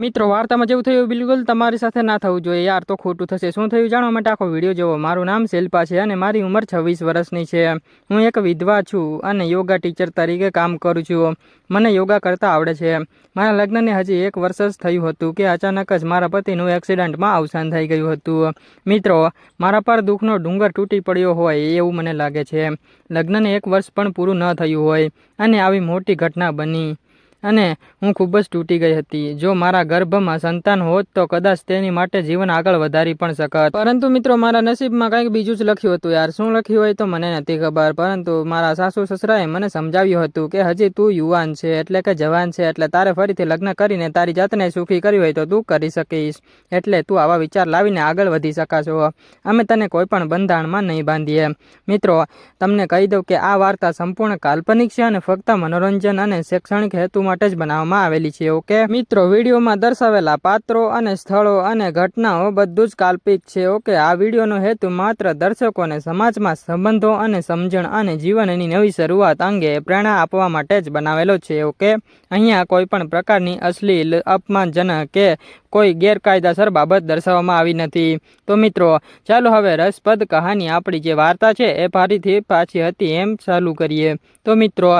મિત્રો, વાર્તામાં જેવું થયું, બિલકુલ તમારી સાથે ના થવું જોઈએ યાર, તો ખોટું થશે. શું થયું જાણવા માટે? આખો વીડિયો જોવો. મારું નામ શિલ્પા છે અને મારી ઉંમર છવ્વીસ વર્ષની છે. હું એક વિધવા છું અને યોગા ટીચર તરીકે કામ કરું છું. મને યોગા કરતાં આવડે છે. મારા લગ્નને હજી એક વર્ષ જ થયું હતું કે અચાનક જ મારા પતિનું એક્સિડન્ટમાં અવસાન થઈ ગયું હતું. મિત્રો, મારા પર દુઃખનો ડુંગર તૂટી પડ્યો હોય એવું મને લાગે છે. લગ્નને એક વર્ષ પણ પૂરું ન થયું હોય અને આવી મોટી ઘટના બની. અને હું ખૂબ જ તૂટી ગઈ હતી. જો મારા ગર્ભમાં સંતાન હોત તો કદાચ તેની માટે જીવન આગળ વધારી પણ શકત. પરંતુ મિત્રો, મારા નસીબમાં કંઈક બીજું જ લખ્યું હતું યાર. શું લખ્યું હોય તો મને નથી ખબર. પરંતુ મારા સાસુ સસરાએ મને સમજાવ્યું હતું કે હજી તું યુવાન છે, એટલે કે જવાન છે, એટલે તારે ફરીથી લગ્ન કરીને તારી જાતને સુખી કરી હોય તો તું કરી શકીશ. એટલે તું આવા વિચાર લાવીને આગળ વધી શકાશો. અમે તને કોઈ પણ બંધારણમાં નહીં બાંધીએ. મિત્રો, તમને કહી દઉં કે આ વાર્તા સંપૂર્ણ કાલ્પનિક છે અને ફક્ત મનોરંજન અને શૈક્ષણિક હેતુ માટે જ બનાવવામાં આવેલી છે, ઓકે? મિત્રો, વિડીયોમાં દર્શાવેલા પાત્રો અને સ્થળો અને ઘટનાઓ બધું જ કાલ્પિક છે, ઓકે? આ વિડીયોનો હેતુ માત્ર દર્શકોને સમાજમાં સંબંધો અને સમજણ અને જીવનની નવી શરૂઆત અંગે પ્રેરણા આપવા માટે જ બનાવેલો છે, ઓકે? અહીંયા કોઈ પણ પ્રકારની અશ્લીલ, અપમાનજનક કે કોઈ ગેરકાયદાસર બાબત દર્શાવવામાં આવી નથી. તો મિત્રો, ચાલો હવે રસપ્રદ કહાની આપણી જે વાર્તા છે, એ ફરીથી પાછી હતી એમ ચાલુ કરીએ. તો મિત્રો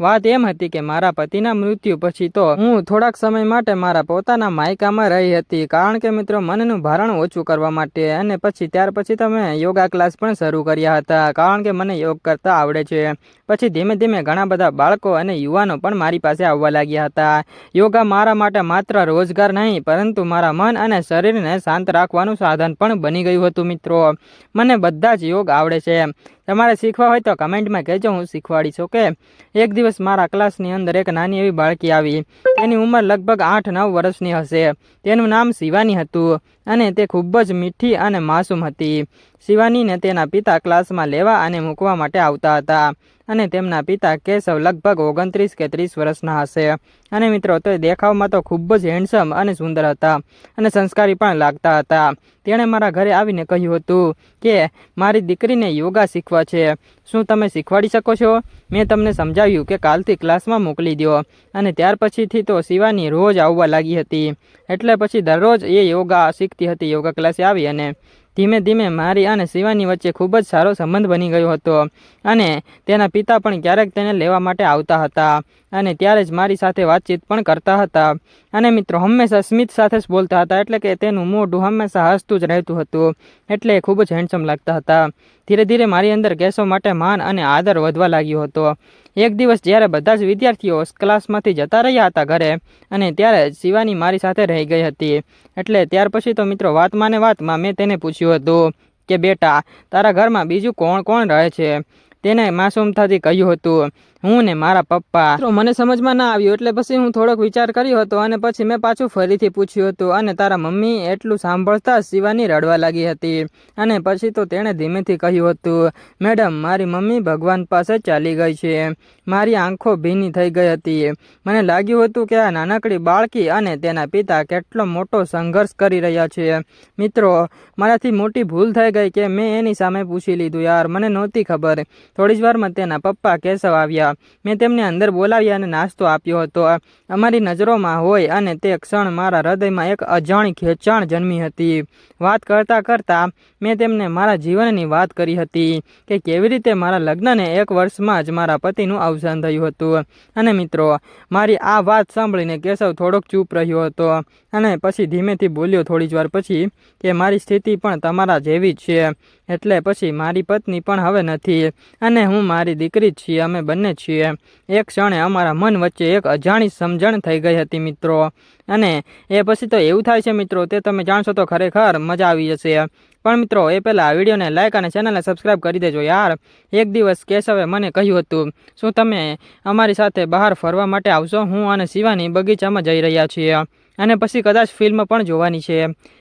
વાત એમ હતી કે મારા પતિના મૃત્યુ પછી તો હું થોડાક સમય માટે મારા પોતાના માયકામાં રહી હતી. કારણ કે મિત્રો, મનનું ભારણ ઓછું કરવા માટે અને પછી ત્યાર પછી તમે યોગા ક્લાસ પણ શરૂ કર્યા હતા. કારણ કે મને યોગ કરતા આવડે છે. પછી ધીમે ધીમે ઘણા બધા બાળકો અને યુવાનો પણ મારી પાસે આવવા લાગ્યા હતા. યોગા મારા માટે માત્ર રોજગાર નહીં, પરંતુ મારા મન અને શરીરને શાંત રાખવાનું સાધન પણ બની ગયું હતું મિત્રો. મને બધા જ યોગ આવડે છે. તમારે શીખવા હોય તો કમેન્ટમાં કહેજો, હું શીખવાડીશ ઓકે? એક દિવસ મારા ક્લાસની અંદર એક નાની એવી બાળકી આવી. તેની ઉંમર લગભગ આઠ નવ વર્ષની હશે. તેનું નામ શિવાની હતું અને તે ખૂબ જ મીઠી અને માસૂમ હતી. શિવાનીને તેના પિતા ક્લાસમાં લેવા અને મૂકવા માટે આવતા હતા. અને તેમના પિતા કેશવ લગભગ ઓગણત્રીસ કે ત્રીસ વર્ષના હશે. અને મિત્રો, તે દેખાવમાં તો ખૂબ જ હેન્ડસમ અને સુંદર હતા અને સંસ્કારી પણ લાગતા હતા. તેણે મારા ઘરે આવીને કહ્યું હતું કે, મારી દીકરીને યોગા શીખવા છે. શું તમે શીખવાડી શકો છો? મેં તમને સમજાવ્યું કે કાલથી ક્લાસમાં મોકલી દો અને ત્યાર પછીથી તો શિવાની રોજ આવવા લાગી હતી. એટલે પછી દરરોજ એ યોગા શીખતી હતી, યોગા ક્લાસે આવી અને ધીમે ધીમે મારી અને શિવાની વચ્ચે ખૂબ જ સારો સંબંધ બની ગયો હતો. અને તેના પિતા પણ ક્યારેક તેને લેવા માટે આવતા હતા. અને ત્યારે જ મારી સાથે વાતચીત પણ કરતા હતા. અને મિત્રો, હંમેશા સ્મિત સાથે જ બોલતા હતા, એટલે કે તેનું મોઢું હંમેશા હસતું જ રહેતું હતું, એટલે ખૂબ જ હેન્ડસમ લાગતા હતા. ધીરે ધીરે મારી અંદર કેસો માટે માન અને આદર વધવા લાગ્યો હતો. એક દિવસ જ્યારે બધા જ વિદ્યાર્થીઓ ક્લાસમાંથી જતા રહ્યા હતા ઘરે, અને ત્યારે શિવાની મારી સાથે રહી ગઈ હતી. એટલે ત્યાર પછી તો મિત્રો વાતમાં ને વાતમાં મેં તેને પૂછ્યું હતું કે, બેટા, તારા ઘરમાં બીજું કોણ કોણ રહે છે? તેને માસૂમતાથી કહ્યું હતું, હું ને મારા પપ્પા. મને સમજમાં ના આવ્યું, એટલે પછી હું થોડોક વિચાર કર્યો હતો અને પછી મેં પાછું ફરીથી પૂછ્યું હતું, અને તારા મમ્મી એટલું સાંભળતા શિવાની રડવા લાગી હતી? અને પછી તો તેણે ધીમેથી કહ્યું હતું, મેડમ, મારી મમ્મી ભગવાન પાસે ચાલી ગઈ છે. મારી આંખો ભીની થઈ ગઈ હતી. મને લાગ્યું હતું કે આ નાનકડી બાળકી અને તેના પિતા કેટલો મોટો સંઘર્ષ કરી રહ્યા છે. મિત્રો, મારાથી મોટી ભૂલ થઈ ગઈ કે મેં એની સામે પૂછી લીધું, યાર, મને નહોતી ખબર. થોડી જ વારમાં તેના પપ્પા કેશવ આવ્યા. મેં તેમને અંદર બોલાવ્યા અને નાસ્તો આપ્યો હતો. અમારી નજરોમાં હોય અને તે ક્ષણ મારા હૃદયમાં એક અજાણી ખેંચાણ જન્મી હતી. વાત કરતાં કરતાં મેં તેમને મારા જીવનની વાત કરી હતી કે કેવી રીતે મારા લગ્નને એક વર્ષમાં જ મારા પતિનું અવસાન થયું હતું. અને મિત્રો, મારી આ વાત સાંભળીને કેશવ થોડોક ચૂપ રહ્યો હતો અને પછી ધીમેથી બોલ્યો થોડી જ વાર પછી કે મારી સ્થિતિ પણ તમારા જેવી જ છે. એટલે પછી મારી પત્ની પણ હવે નથી. અને હું મારી દીકરી છીએ, અમે બંને છીએ. એક ક્ષણે અમારા મન વચ્ચે એક અજાણી સમજણ થઈ ગઈ હતી મિત્રો. અને એ પછી તો એવું થાય છે મિત્રો, તે તમે જાણશો તો ખરેખર મજા આવી જશે. પણ મિત્રો, એ પહેલાં આ વિડીયોને લાઇક અને ચેનલને સબસ્ક્રાઈબ કરી દેજો યાર. એક દિવસ કેશવે મને કહ્યું હતું, શું તમે અમારી સાથે બહાર ફરવા માટે આવશો? હું અને શિવાની બગીચામાં જઈ રહ્યા છીએ. અને પછી કદાચ ફિલ્મ પણ જોવાની છે.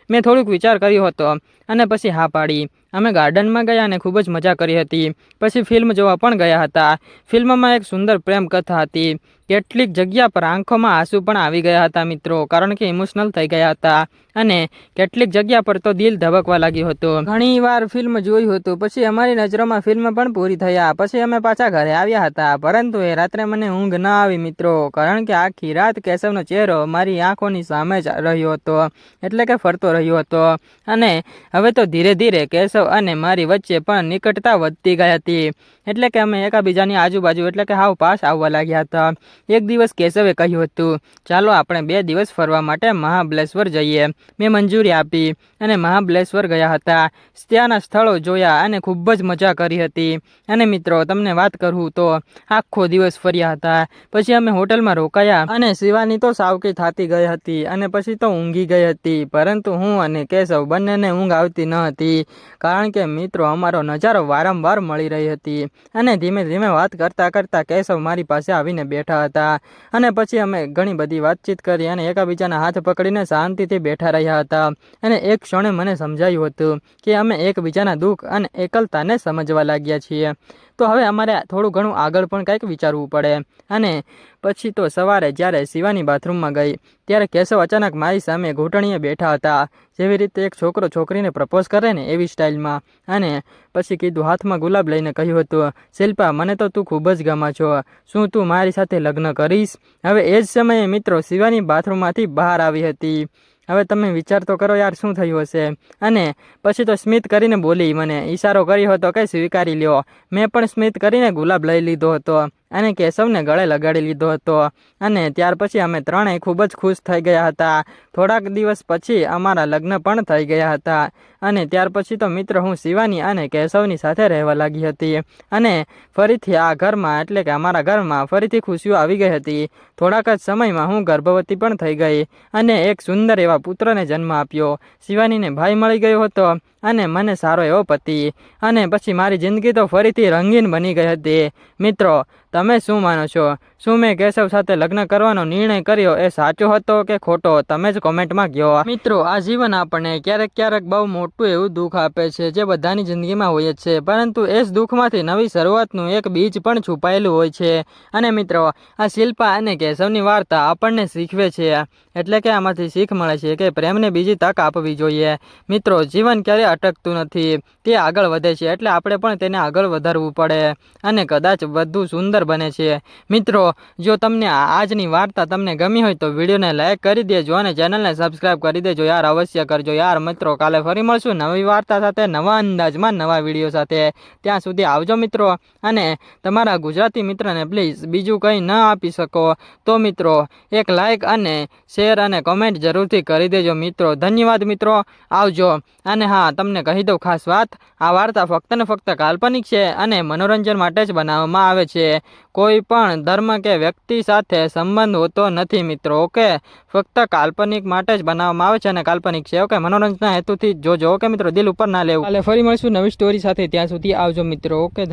મેં થોડુંક વિચાર કર્યો હતો. અને પછી હા પાડી. અમે ગાર્ડનમાં ગયા અને ખૂબ જ મજા કરી હતી. પછી ફિલ્મ જોવા પણ ગયા હતા. ફિલ્મમાં એક સુંદર પ્રેમ કથા હતી. કેટલીક જગ્યા પર આંખોમાં આંસુ પણ આવી ગયા હતા મિત્રો, કારણ કે ઇમોશનલ થઈ ગયા હતા. અને કેટલીક જગ્યા પર તો દિલ ધબકવા લાગ્યું હતું. ઘણી વાર ફિલ્મ જોયું હતું. પછી અમારી નજરોમાં ફિલ્મ પણ પૂરી થયા. પછી અમે પાછા ઘરે આવ્યા હતા. પરંતુ એ રાત્રે મને ઊંઘ ના આવી મિત્રો, કારણ કે આખી રાત કેશવનો ચહેરો મારી આંખોની સામે જ રહ્યો હતો. એટલે કે ફરતો રહ્યો હતો. અને હવે તો ધીરે ધીરે કેશવ અને મારી વચ્ચે પણ નિકટતા વધતી ગઈ હતી. એટલે કે અમે એકાબીજાની આજુબાજુ એટલે કે હાવ પાસ આવવા લાગ્યા હતા. એક દિવસ કેશવે કહ્યું હતું, ચાલો આપણે બે દિવસ ફરવા માટે મહાબલેશ્વર જઈએ. મેં મંજૂરી આપી અને મહાબલેશ્વર ગયા હતા. ત્યાંના સ્થળો જોયા અને ખૂબ જ મજા કરી હતી. અને મિત્રો, તમને વાત કરું તો, આખો દિવસ ફર્યા હતા. પછી અમે હોટલમાં રોકાયા અને શિવાની તો સાવકી થાતી ગઈ હતી અને પછી તો ઊંઘી ગઈ હતી. પરંતુ હું અને કેશવ બંનેને ઊંઘ આવતી ન હતી. કારણ કે મિત્રો, અમારો નજારો વારંવાર મળી રહી હતી. અને ધીમે ધીમે વાત કરતાં કરતાં કેશવ મારી પાસે આવીને બેઠા હતા. અને પછી અમે ઘણી બધી વાતચીત કરી અને એકબીજાના હાથ પકડીને શાંતિથી બેઠા રહ્યા હતા. અને એક ક્ષણે મને સમજાયું હતું કે અમે એકબીજાના દુઃખ અને એકલતાને સમજવા લાગ્યા છીએ. તો હવે અમારે થોડું ઘણું આગળ પણ કંઈક વિચારવું પડે. અને પછી તો સવારે જ્યારે શિવાની બાથરૂમમાં ગઈ, ત્યારે કેશવ અચાનક મારી સામે ઘૂંટણીએ બેઠા હતા. જેવી રીતે એક છોકરો છોકરીને પ્રપોઝ કરે ને એવી સ્ટાઇલમાં. અને પછી કીધું, હાથમાં ગુલાબ લઈને કહ્યું હતું, શિલ્પા, મને તો તું ખૂબ જ ગમા છો. શું તું મારી સાથે લગ્ન કરીશ હવે એ જ સમયે મિત્રો શિવાની બાથરૂમમાંથી બહાર આવી હતી. હવે તમે વિચાર તો કરો યાર શું થયું હશે અને પછી તો સ્મિત કરીને બોલી, મને ઈશારો કર્યો હતો કે સ્વીકારી લ્યો? મેં પણ સ્મિત કરીને ગુલાબ લઈ લીધો હતો. અને કેશવને ગળે લગાડી લીધો હતો. અને ત્યાર પછી અમે ત્રણેય ખૂબ જ ખુશ થઈ ગયા હતા. થોડાક દિવસ પછી અમારા લગ્ન પણ થઈ ગયા હતા. અને ત્યાર પછી તો મિત્ર હું શિવાની અને કેશવની સાથે રહેવા લાગી હતી. અને ફરીથી આ ઘરમાં, એટલે કે અમારા ઘરમાં ફરીથી ખુશીઓ આવી ગઈ હતી. થોડાક જ સમયમાં હું ગર્ભવતી પણ થઈ ગઈ અને એક સુંદર એવા પુત્રને જન્મ આપ્યો. શિવાનીને ભાઈ મળી ગયો હતો અને મને સારો એવો પતિ. અને પછી મારી જિંદગી તો ફરીથી રંગીન બની ગઈ હતી. મિત્રો તમે શું માનો છો? શું મેં કેશવ સાથે લગ્ન કરવાનો નિર્ણય કર્યો એ સાચો હતો કે ખોટો? તમે જ કોમેન્ટમાં કહો. મિત્રો, આ જીવન આપણને ક્યારેક ક્યારેક બહુ મોટું એવું દુઃખ આપે છે જે બધાની જિંદગીમાં હોય જ છે. પરંતુ એ જ દુઃખમાંથી નવી શરૂઆતનું એક બીજ પણ છુપાયેલું હોય છે. અને મિત્રો, આ શિલ્પા અને કેશવની વાર્તા આપણને શીખવે છે. એટલે કે આમાંથી શીખ મળે છે કે પ્રેમને બીજી તક આપવી જોઈએ. મિત્રો, જીવન ક્યારેય અટકતું નથી. તે આગળ વધે છે એટલે આપણે પણ તેને આગળ વધારવું પડે. અને કદાચ વધુ સુંદર બને છે. મિત્રો, જો તમને આજની વાર્તા તમને ગમી હોય તો વિડીયોને લાઇક કરી દેજો અને ચેનલને સબસ્ક્રાઈબ કરી દેજો યાર, અવશ્ય કરજો યાર. મિત્રો, કાલે ફરી મળશું નવી વાર્તા સાથે, નવા અંદાજમાં, નવા વીડિયો સાથે. ત્યાં સુધી આવજો મિત્રો. અને તમારા ગુજરાતી મિત્રને પ્લીઝ બીજું કંઈ ન આપી શકો તો મિત્રો, એક લાઇક અને શેર અને કમેન્ટ જરૂરથી કરી દેજો મિત્રો. ધન્યવાદ મિત્રો. આવજો. અને હા, તમને કહી દઉં ખાસ વાત. આ વાર્તા ફક્ત ને ફક્ત કાલ્પનિક છે અને મનોરંજન માટે જ બનાવવામાં આવે છે. કોઈ પણ ધર્મ કે વ્યક્તિ સાથે સંબંધ હોતો નથી મિત્રો, ઓકે? ફક્ત કાલ્પનિક માટે જ બનાવવામાં આવે છે અને કાલ્પનિક છે, ઓકે? મનોરંજનના હેતુથી જોજો, ઓકે મિત્રો? દિલ ઉપર ના લેવું. એટલે ફરી મળશું નવી સ્ટોરી સાથે. ત્યાં સુધી આવજો મિત્રો, ઓકે?